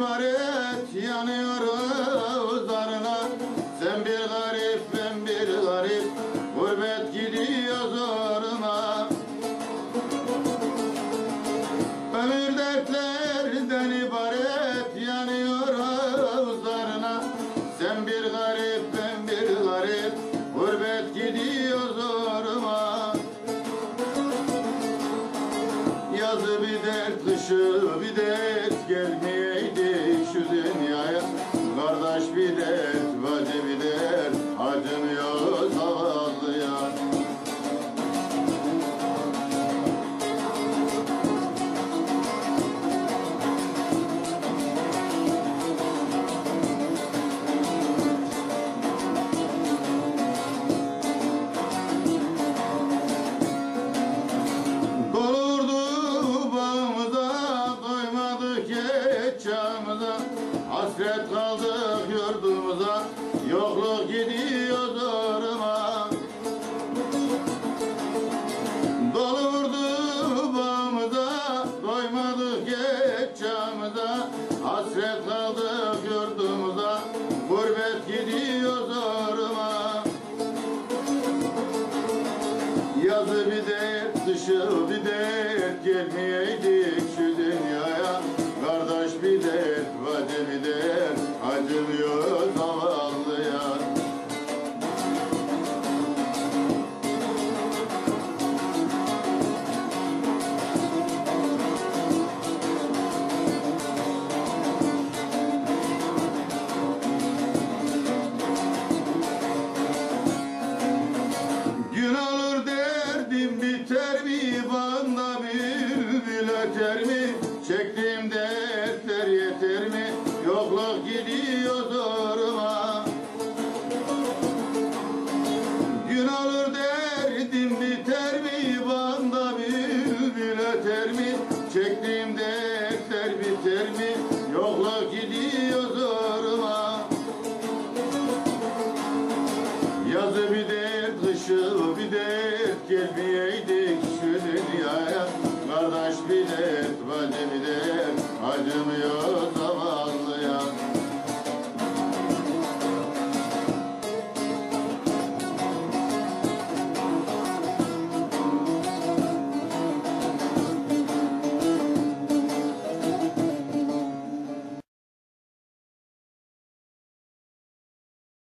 ibaret yanıyoruz darına Sen bir garip ben bir garip gurbet gidiyor zoruna Ömür dertlerden ibaret yanıyoruz darına Sen bir garip ben bir garip gurbet gidiyor zoruma Yazı bir dert dışı bir dert gelmiyor. Hasret kaldık yurdumuza, yokluk gidiyor zoruma. Dolurdu bağımıza, doymadık hiç çağımıza. Hasret kaldık yurdumuza, gurbet gidiyor zoruma. Yazı bir dert, dışı bir dert Gelmeyeydik şu dert Gelmeyeydik şu dünyaya. Kardeş bir dert Acımıyor